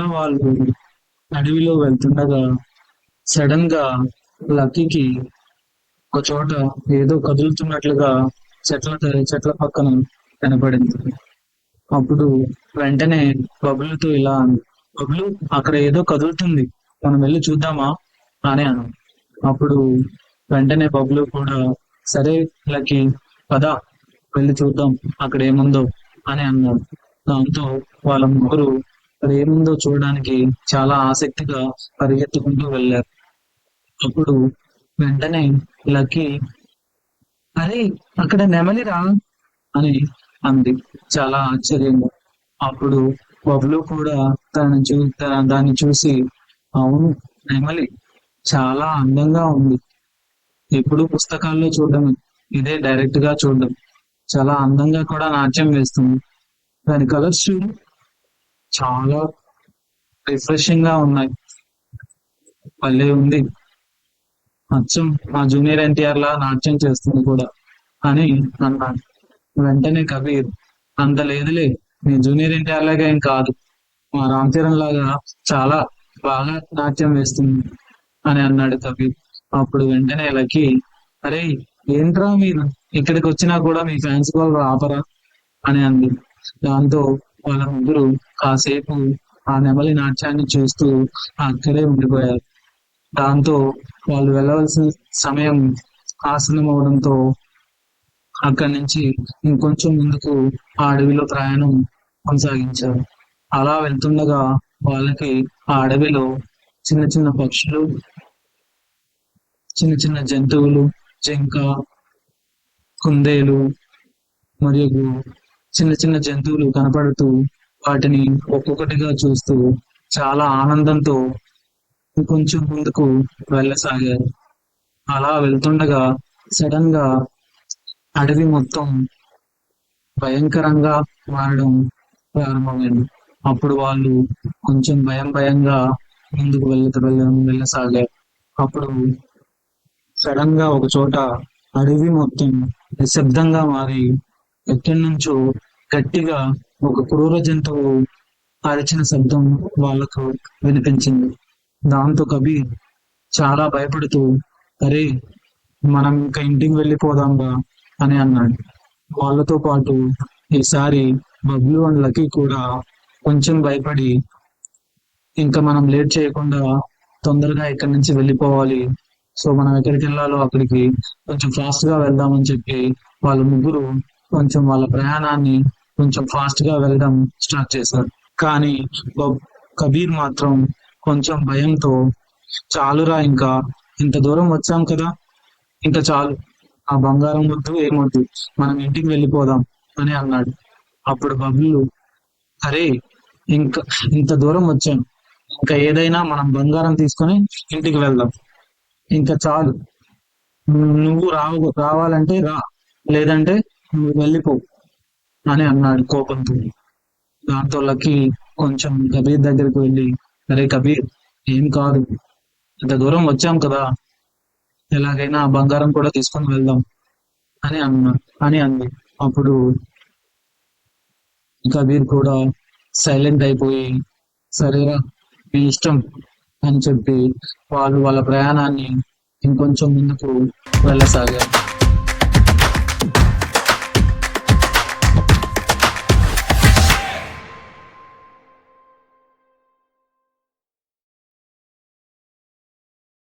వాళ్ళు అడవిలో వెళ్తుండగా సడన్గా లక్కీకి ఒక చోట ఏదో కదులుతున్నట్లుగా చెట్ల చెట్ల పక్కన కనపడింది. అప్పుడు వెంటనే బబులుతో ఇలా అంది బబులు అక్కడ ఏదో కదులుతుంది. మనం వెళ్ళి చూద్దామా? అని అను. అప్పుడు వెంటనే బబులు కూడా సరే లకి పద వెళ్ళి చూద్దాం అక్కడ ఏముందో అని అన్నాడు దాంతో వాళ్ళ ముగ్గురు అక్కడ ఏముందో చూడడానికి చాలా ఆసక్తిగా పరిగెత్తుకుంటూ వెళ్ళారు. అప్పుడు వెంటనే లక్కీ అరే అక్కడ నెమలిరా? అని అంది. చాలా ఆశ్చర్యంగా. అప్పుడు బబ్లు కూడా తను చూ దాన్ని చూసి అవును నెమలి చాలా అందంగా ఉంది. ఎప్పుడు పుస్తకాల్లో చూడడం ఇదే డైరెక్ట్గా చూడడం. చాలా అందంగా కూడా నాట్యం వేస్తుంది. దాని కలర్స్ చూడు. చాలా రిఫ్రెషింగ్గా ఉన్నాయి. భలే ఉంది. అచ్చం మా జూనియర్ ఎన్టీఆర్ లా నాట్యం చేస్తుంది కూడా. అని అన్నాడు వెంటనే కబీర్ అంత లేదులే నీ జూనియర్ ఎన్టీఆర్ లాగా ఏం కాదు. మా రామ్ చరణ్ లాగా చాలా బాగా నాట్యం వేస్తుంది అని అన్నాడు కబీర్. అప్పుడు వెంటనే లకి అరే ఏంట్రా మీరు? ఇక్కడికి వచ్చినా కూడా మీ ఫ్యాన్స్ వాళ్ళు ఆపరా? అని అంది. దాంతో వాళ్ళ ముగ్గురు కాసేపు ఆ నెమలి నాట్యాన్ని చూస్తూ అక్కడే ఉండిపోయారు. దాంతో వాళ్ళు వెళ్ళవలసిన సమయం ఆసనం అవడంతో అక్కడి నుంచి ఇంకొంచెం ముందుకు ఆ అడవిలో ప్రయాణం కొనసాగించారు. అలా వెళ్తుండగా వాళ్ళకి ఆ అడవిలో చిన్న చిన్న పక్షులు చిన్న చిన్న జంతువులు జింక కుందేలు మరియు చిన్న చిన్న జంతువులు కనపడుతూ వాటిని ఒక్కొక్కటిగా చూస్తూ చాలా ఆనందంతో కొంచెం ముందుకు వెళ్ళసాగారు. అలా వెళ్తుండగా సడన్గా అడవి మొత్తం భయంకరంగా మారడం ప్రారంభమైంది. అప్పుడు వాళ్ళు కొంచెం భయం భయంగా ముందుకు వెళ్ళ వెళ్ళడం వెళ్ళసాగారు. అప్పుడు సడన్గా ఒక చోట అడవి మొత్తం నిశ్శబ్దంగా మారి ఎక్కడి నుంచో గట్టిగా ఒక క్రూర జంతువు అరిచిన శబ్దం వాళ్ళకు వినిపించింది. దాంతో కవి చాలా భయపడుతూ అరే మనం ఇంకా ఇంటికి వెళ్ళిపోదాంగా అని అన్నాడు. వాళ్ళతో పాటు ఈసారి బబ్లు అండ్ లక్కీ కూడా కొంచెం భయపడి ఇంకా మనం లేట్ చేయకుండా తొందరగా ఇక్కడి నుంచి వెళ్ళిపోవాలి. సో మనం ఎక్కడికి వెళ్ళాలో అక్కడికి కొంచెం ఫాస్ట్గా వెళ్దామని చెప్పి వాళ్ళ ముగ్గురు కొంచెం వాళ్ళ ప్రయాణాన్ని కొంచెం ఫాస్ట్గా వెళ్ళడం స్టార్ట్ చేశారు. కానీ కబీర్ మాత్రం కొంచెం భయంతో చాలురా ఇంకా ఇంత దూరం వచ్చాం కదా ఇంకా చాలు. ఆ బంగారం వద్దు ఏమొద్దు మనం ఇంటికి వెళ్ళిపోదాం అని అన్నాడు. అప్పుడు బబ్లు అరే ఇంకా ఇంత దూరం వచ్చాం. ఇంకా ఏదైనా మనం బంగారం తీసుకొని ఇంటికి వెళ్దాం. ఇంకా చాలు. నువ్వు రావు రావాలంటే రా లేదంటే నువ్వు వెళ్ళిపోవు అని అన్నాడు. కోపంతో దాంతో లక్కీ కొంచెం కబీర్ దగ్గరికి వెళ్ళి అరే కబీర్ ఏం కాదు. ఇంత దూరం వచ్చాం కదా. ఎలాగైనా బంగారం కూడా తీసుకొని వెళ్దాం. అని అన్నా అని అంది. అప్పుడు కబీర్ కూడా సైలెంట్ అయిపోయి సరేరా మీ ఇష్టం అని చెప్పి వాళ్ళు వాళ్ళ ప్రయాణాన్ని ఇంకొంచెం ముందుకు వెళ్ళసాగారు.